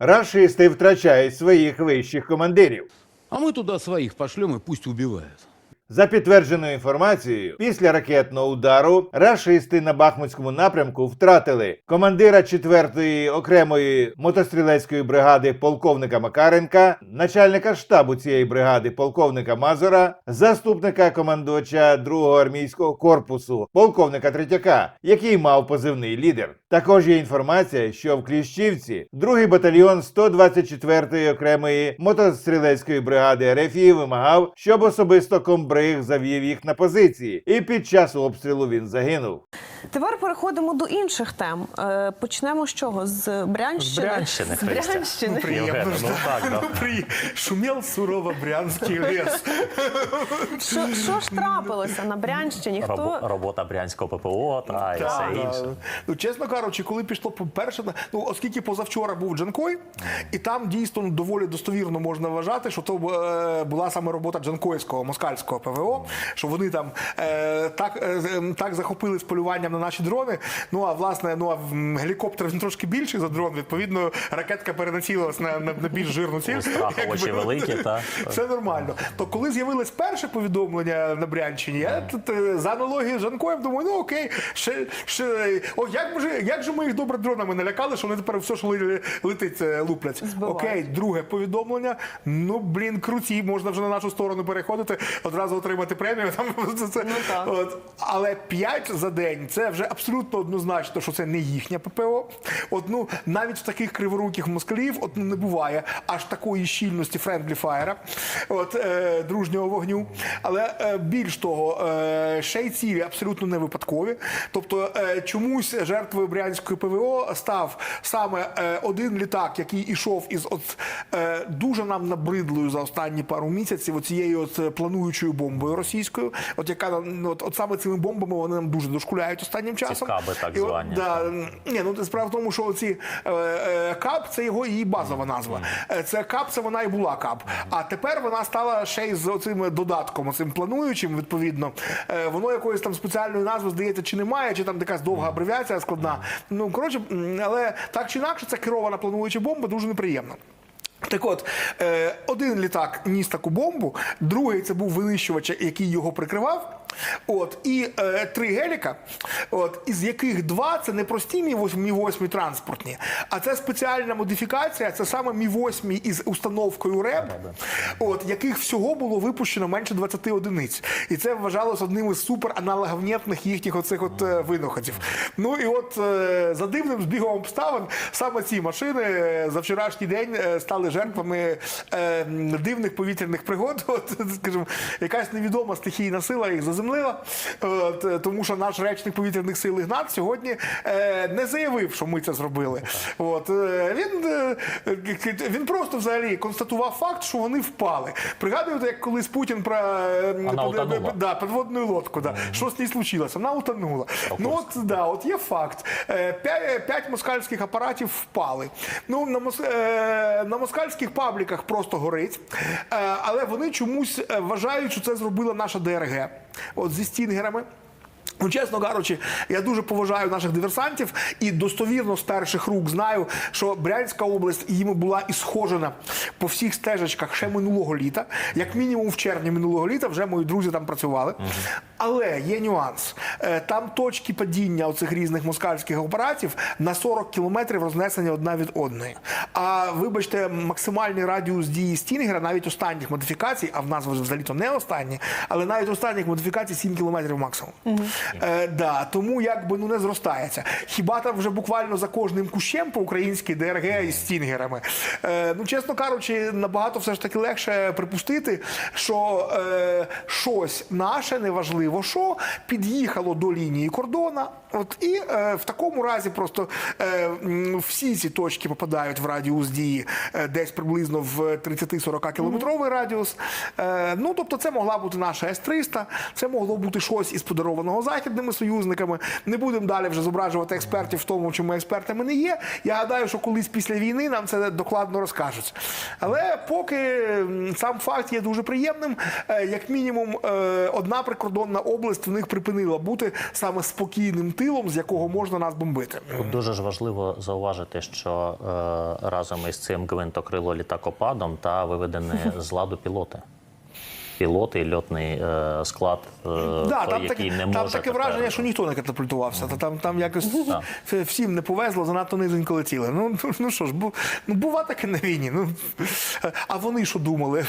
Рашисти втрачають своїх вищих командирів. А мы туда своих пошлем и пусть убивают. За підтвердженою інформацією, після ракетного удару рашисти на Бахмутському напрямку втратили командира 4-ї окремої мотострілецької бригади полковника Макаренка, начальника штабу цієї бригади полковника Мазура, заступника командувача 2-го армійського корпусу полковника Третяка, який мав позивний лідер. Також є інформація, що в Кліщівці 2-й батальйон 124-ї окремої мотострілецької бригади РФІ вимагав, щоб особисто комбриг завів їх на позиції, і під час обстрілу він загинув. Тепер переходимо до інших тем. Е, Почнемо з чого? З Брянщини? З Брянщини, З. Брянщини. Євгене, ну так, да. При... Шумел сурово брянський ліс. Що, що ж трапилося на Брянщині? Хто Робо- робота брянського ППО та і все інше. да. Ну, чесно кажучи, коли пішло перше, ну оскільки позавчора був Джанкой, і там дійсно ну, доволі достовірно можна вважати, що то е, була саме робота Джанкойського москальського ПВО, що вони там е, так, е, так захопили з полюванням на наші дрони. Ну а власне, ну а гелікоптер він трошки більший за дрон. Відповідно, ракетка перенацілилась на, на, на більш жирну ціль. У очі великі, та. Все нормально. То коли з'явилось перше повідомлення на Брянщині, я тут е, за аналогією з Жанкоєм думаю, ну окей, ще, ще, о, як, же, як же ми їх добре дронами налякали, що вони тепер все, що летить, е, луплять. Збивають. Окей, друге повідомлення. Ну, блін, круті, можна вже на нашу сторону переходити, одразу отримати премію. Там, це, це. так. От. Але 5 за день це вже абсолютно однозначно, що це не їхнє ППО. От, ну, навіть в таких криворуких москалів от, ну, не буває аж такої щільності френдлі фаєра, от, е, дружнього вогню. Але е, більш того, е, ще й цілі абсолютно не випадкові. Тобто е, чомусь жертвою брянської ПВО став саме е, один літак, який ішов із от, е, дуже нам набридлою за останні пару місяців оцією от плануючою бомбою російською, от яка ну, от, от саме цими бомбами вони нам дуже дошкуляють останнім часом. каби так І от, да, ні, ну справа в тому, що ці е, е, КАП це його її базова назва. Е, Це КАП, це вона і була КАП. А тепер вона стала ще й з цим додатком, цим плануючим, відповідно. Е, Воно якоїсь там спеціальної назви здається, чи немає, чи там якась довга абревіація складна. Ну коротше, але так чи інакше, це керована плануюча бомба дуже неприємна. Так от, е, один літак ніс таку бомбу, другий це був винищувач, який його прикривав. От, і е, три геліка, от, із яких два це не прості Мі-8 транспортні, а це спеціальна модифікація, це саме Мі-8 із установкою РЕБ, от, яких всього було випущено менше 20 одиниць. І це вважалось одним із супераналоговнєтних їхніх оцих от е, винаходів. Ну і от е, за дивним збігом обставин саме ці машини е, за вчорашній день е, стали жертвами е, дивних повітряних пригод. От, скажімо, якась невідома стихійна сила їх заземлила. От, е, тому що наш речник повітряних сил Ігнат сьогодні е, не заявив, що ми це зробили. От, е, він, е, він просто взагалі констатував факт, що вони впали. Пригадуєте, як колись Путін про е, да, підводну лодку, да. що з ній случилося? Вона утонула. Ну от да, от є факт. П'ять, п'ять москальських апаратів впали. Ну на мос, е, на москальських пабліках просто горить, е, але вони чомусь вважають, що це зробила наша ДРГ. От зі стінгерами. Ну, чесно кажучи, я дуже поважаю наших диверсантів і достовірно з перших рук знаю, що Брянська область їм була ісхожена по всіх стежечках ще минулого літа. Як мінімум в червні минулого літа вже мої друзі там працювали. Але є нюанс. Е, Там точки падіння оцих різних москальських оператів на 40 кілометрів рознесені одна від одної. А вибачте, максимальний радіус дії Стінгера, навіть останніх модифікацій, а в нас взагалі то не останні, але навіть останніх модифікацій 7 кілометрів максимум. Е, да, тому якби ну не зростається. Хіба там вже буквально за кожним кущем по українській ДРГ із стінгерами. Е, ну, чесно кажучи, набагато все ж таки легше припустити, що е, щось наше, неважливо що, під'їхало до лінії кордона. От і е, в такому разі просто е, всі ці точки попадають в радіус дії е, десь приблизно в 30-40 кілометровий радіус. Е, ну тобто, це могла бути наша С-300, це могло бути щось із подарованого західними союзниками. Не будемо далі вже зображувати експертів в тому, чому експертами не є. Я гадаю, що колись після війни нам це докладно розкажуть. Але поки сам факт є дуже приємним, е, як мінімум, е, одна прикордонна область в них припинила бути саме спокійним тилом, з якого можна нас бомбити. Тут дуже ж важливо зауважити, що е, разом із цим гвинтокрило літакопадом та виведені з ладу пілоти. Пілоти льотний е, склад, е, Да, той, там, який таке, не там таке тепер- враження, що ніхто не катапультувався. Та там, там якось ф- всім не повезло, занадто низенько летіли. Ну, ну, ну що ж, бу, ну, бува таке на війні. Ну, а вони що думали?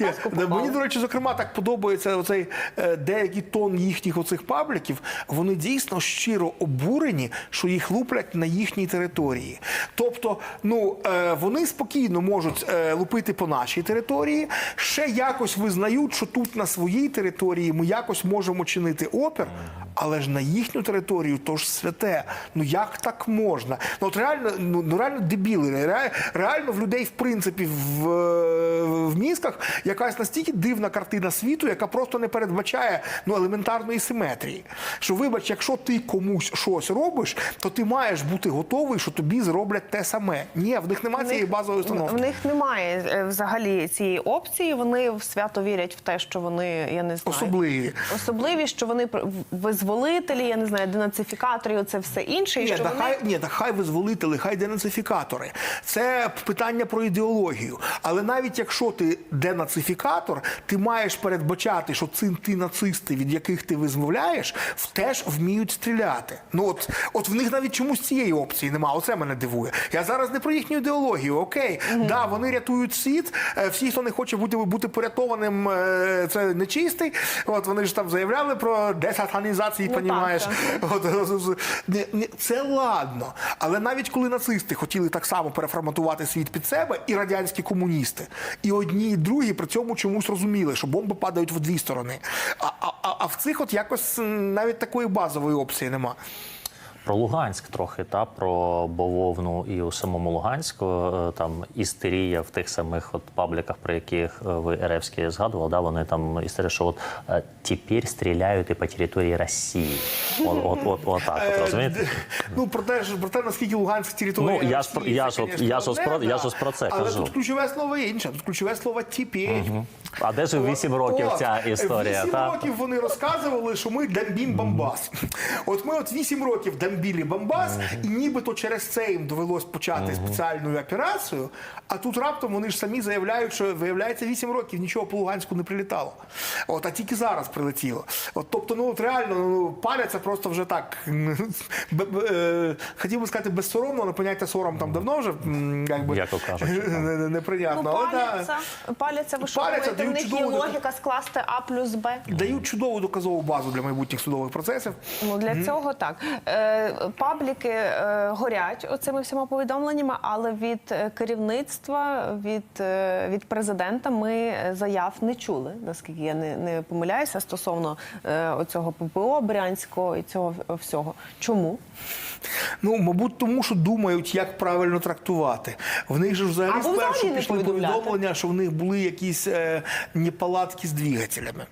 Ні, Мені, до речі, зокрема, так подобається оцей е, деякий тон їхніх оцих пабліків. Вони дійсно щиро обурені, що їх луплять на їхній території. Тобто, ну е, вони спокійно можуть е, лупити по нашій території, ще якось визнають, що тут на своїй території ми якось можемо чинити опір, але ж на їхню територію то ж святе. Ну як так можна? Ну от реально, ну, ну реально дебіли. Ре- Реально в людей, в принципі, в, в мізках якась настільки дивна картина світу, яка просто не передбачає ну, елементарної симетрії. Що, вибач, якщо ти комусь щось робиш, то ти маєш бути готовий, що тобі зроблять те саме. Ні, в них немає цієї базової установки. В них немає е, взагалі цієї опції. Вони в свято вірять в те, що вони, я не знаю, Особливі. особливі, що вони пр- визволителі, я не знаю, денацифікатори, оце все інше. І Ні, що та вони... хай, ні, та хай визволителі, хай денацифікатори. Це питання про ідеологію. Але навіть якщо ти денацифікатор, ти маєш передбачати, що ці ті нацисти, від яких ти визволяєш, теж вміють стріляти. Ну от, от в них навіть чомусь цієї опції немає. Оце мене дивує. Я зараз не про їхню ідеологію. Окей, да, вони рятують світ. Е, Всі, хто не хоче бути, бути порятованим, е, це нечистий. От вони ж там заявляли про десатанізацію, Ну, так, понімаєш. ні, це ладно. Але навіть коли нацисти хотіли так само переформатувати світ під себе, і радянські комуністи, і одні, і другі при цьому чомусь розуміли, що бомби падають в дві сторони. А, а, а- а в цих от якось навіть такої базової опції нема. Про Луганськ трохи, та про бавовну і у самому Луганську. е, Там істерія в тих самих от пабліках, про яких е, ви Еревські згадували, да, вони там істерія, що от е, тепер стріляють і по території Росії. От, от, от, от так, от, розумієте? Ну про те ж про те, наскільки Луганськ територія. Ну, я ж про- я ж от- я ж про- я ж про це Але кажу. тут ключове слово інше. Тут ключове слово тіпєть. А де ж вісім років ця історія? Вісім та? років вони розказували, що ми дамбім Бамбас. От ми от вісім років дамбілі Бамбас, і нібито через це їм довелось почати спеціальну операцію. А тут раптом вони ж самі заявляють, що виявляється вісім років нічого по Луганську не прилітало. От, а тільки зараз прилетіло. От, тобто, ну от реально ну, паляться просто вже так. е, Хотів би сказати безсоромно, але поняття сором там давно вже якби, так. не- не- неприйнятно. Ну, паляться, паляться, ви що Паляться, думаєте, в дають них є логіка скласти А плюс Б? Дають чудову доказову базу для майбутніх судових процесів. Ну для цього так. Е, пабліки е, горять оцими всіма повідомленнями, але від е, керівництва, від, е, від президента ми заяв не чули, наскільки я не, не помиляюся стосовно е, оцього ППО Брянського і цього всього. Чому? Ну, мабуть, тому що думають, як правильно трактувати. В них же ж взагалі спершу пішли повідомлення, що в них були якісь е, неполадки з двигателями.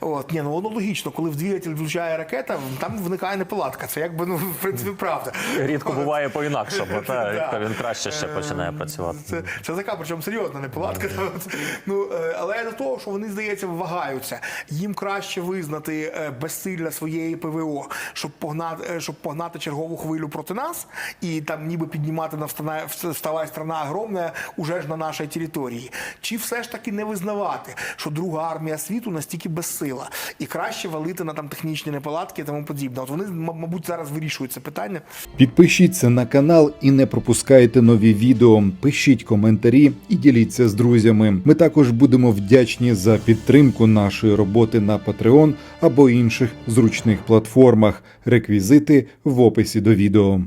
От, ні, ну воно логічно, коли в двигатель влучає ракета, там виникає неполадка. Це якби ну, в принципі правда. Рідко буває по-інакшому, та, Да. він краще ще починає працювати. Це, це така, причому серйозна неполадка. Ну, е, але до того, що вони, здається, вагаються. Їм краще визнати е, безсилля своєї ПВО, щоб погнати, е, щоб погнати чергову хвилю проти нас і там ніби піднімати на вставай страна огромна уже ж на нашій території. Чи все ж таки не визнавати, що друга армія світу настільки безсила, і краще валити на там технічні неполадки і тому подібне. От вони, мабуть, зараз вирішують це питання. Підпишіться на канал і не пропускайте нові відео. Пишіть коментарі і діліться з друзями. Ми також будемо вдячні за підтримку нашої роботи на Patreon або інших зручних платформах. Реквізити в описі до відео.